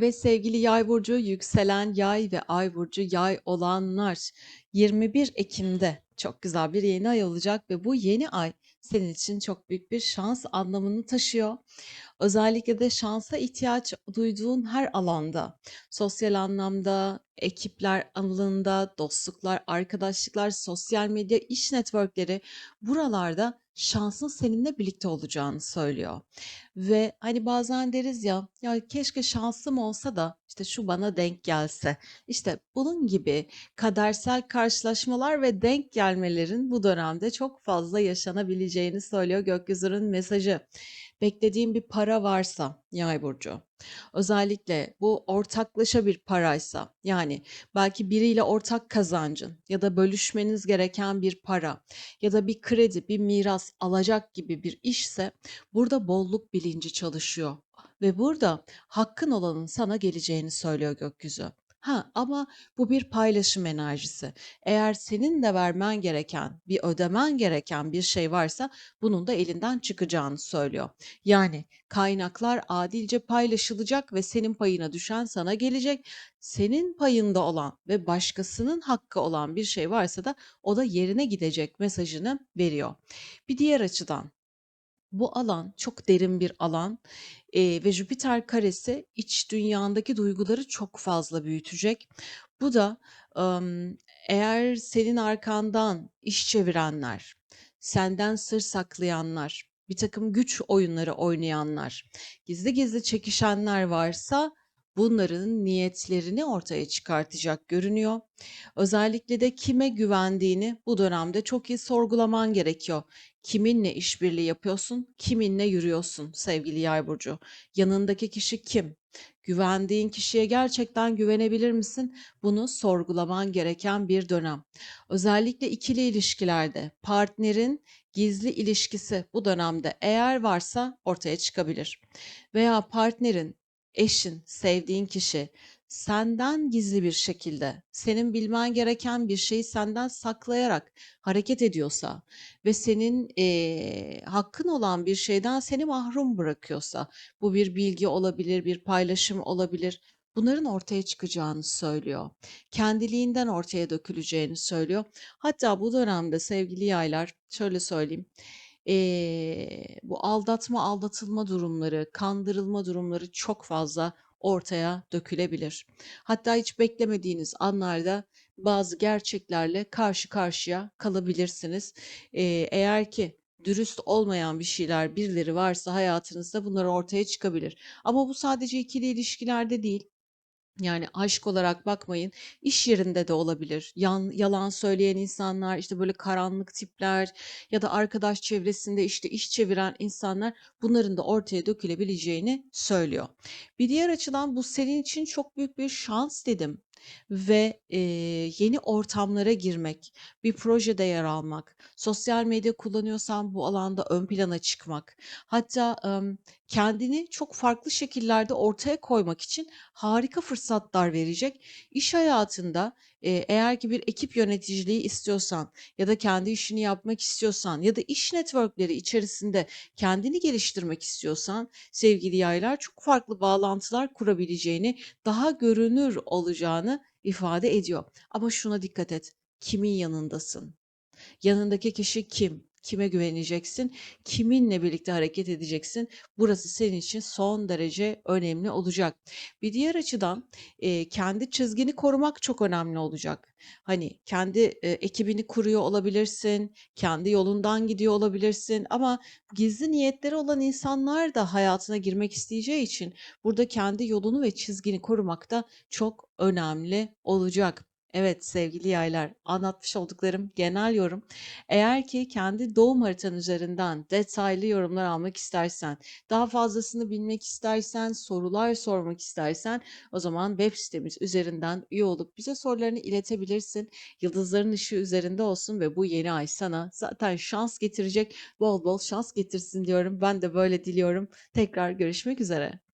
Ve sevgili Yay burcu, yükselen Yay ve Ay burcu Yay olanlar 21 Ekim'de çok güzel bir yeni ay olacak ve bu yeni ay senin için çok büyük bir şans anlamını taşıyor. Özellikle de şansa ihtiyaç duyduğun her alanda, sosyal anlamda, ekipler alanında, dostluklar, arkadaşlıklar, sosyal medya, iş networkleri buralarda şansın seninle birlikte olacağını söylüyor. Ve hani bazen deriz ya, ya keşke şansım olsa da işte şu bana denk gelse. İşte bunun gibi kadersel karşılaşmalar ve denk gelmelerin bu dönemde çok fazla yaşanabileceğini söylüyor gökyüzünün mesajı. Beklediğin bir para varsa Yay burcu, özellikle bu ortaklaşa bir paraysa, yani belki biriyle ortak kazancın ya da bölüşmeniz gereken bir para ya da bir kredi, bir miras alacak gibi bir işse burada bolluk bilinci çalışıyor ve burada hakkın olanın sana geleceğini söylüyor gökyüzü. Ha ama bu bir paylaşım enerjisi. Eğer senin de vermen gereken, bir ödemen gereken bir şey varsa bunun da elinden çıkacağını söylüyor. Yani kaynaklar adilce paylaşılacak ve senin payına düşen sana gelecek. Senin payında olan ve başkasının hakkı olan bir şey varsa da o da yerine gidecek mesajını veriyor. Bir diğer açıdan bu alan çok derin bir alan eee, ve Jüpiter karesi iç dünyandaki duyguları çok fazla büyütecek. Bu da ım, eğer senin arkandan iş çevirenler, senden sır saklayanlar, bir takım güç oyunları oynayanlar, gizli gizli çekişenler varsa bunların niyetlerini ortaya çıkartacak görünüyor. Özellikle de kime güvendiğini bu dönemde çok iyi sorgulaman gerekiyor. Kiminle işbirliği yapıyorsun, kiminle yürüyorsun sevgili Yay burcu? Yanındaki kişi kim? Güvendiğin kişiye gerçekten güvenebilir misin? Bunu sorgulaman gereken bir dönem. Özellikle ikili ilişkilerde partnerin gizli ilişkisi bu dönemde eğer varsa ortaya çıkabilir. Veya partnerin, eşin, sevdiğin kişi senden gizli bir şekilde senin bilmen gereken bir şeyi senden saklayarak hareket ediyorsa ve senin eee, hakkın olan bir şeyden seni mahrum bırakıyorsa bu bir bilgi olabilir, bir paylaşım olabilir. Bunların ortaya çıkacağını söylüyor. Kendiliğinden ortaya döküleceğini söylüyor. Hatta bu dönemde sevgili yaylar şöyle söyleyeyim. eee, bu aldatma, aldatılma durumları, kandırılma durumları çok fazla ortaya dökülebilir. Hatta hiç beklemediğiniz anlarda bazı gerçeklerle karşı karşıya kalabilirsiniz. Eee, eğer ki dürüst olmayan bir şeyler, birileri varsa hayatınızda bunlar ortaya çıkabilir. Ama bu sadece ikili ilişkilerde değil. Yani aşk olarak bakmayın, iş yerinde de olabilir. Yan, yalan söyleyen insanlar, işte böyle karanlık tipler ya da arkadaş çevresinde işte iş çeviren insanlar bunların da ortaya dökülebileceğini söylüyor. Bir diğer açıdan bu senin için çok büyük bir şans dedim ve eee, yeni ortamlara girmek, bir projede yer almak, sosyal medya kullanıyorsan bu alanda ön plana çıkmak, hatta em, kendini çok farklı şekillerde ortaya koymak için harika fırsatlar verecek. İş hayatında eee, eğer ki bir ekip yöneticiliği istiyorsan ya da kendi işini yapmak istiyorsan ya da iş networkleri içerisinde kendini geliştirmek istiyorsan sevgili yaylar çok farklı bağlantılar kurabileceğini, daha görünür olacağını ifade ediyor. Ama şuna dikkat et. Kimin yanındasın? Yanındaki kişi kim? Kime güveneceksin? Kiminle birlikte hareket edeceksin? Burası senin için son derece önemli olacak. Bir diğer açıdan e, kendi çizgini korumak çok önemli olacak. Hani kendi e, ekibini kuruyor olabilirsin, kendi yolundan gidiyor olabilirsin ama gizli niyetleri olan insanlar da hayatına girmek isteyeceği için burada kendi yolunu ve çizgini korumak da çok önemli olacak. Evet sevgili yaylar, anlatmış olduklarım genel yorum. Eğer ki kendi doğum haritan üzerinden detaylı yorumlar almak istersen, daha fazlasını bilmek istersen, sorular sormak istersen o zaman web sitemiz üzerinden üye olup bize sorularını iletebilirsin. Yıldızların ışığı üzerinde olsun ve bu yeni ay sana zaten şans getirecek, bol bol şans getirsin diyorum. Ben de böyle diliyorum. Tekrar görüşmek üzere.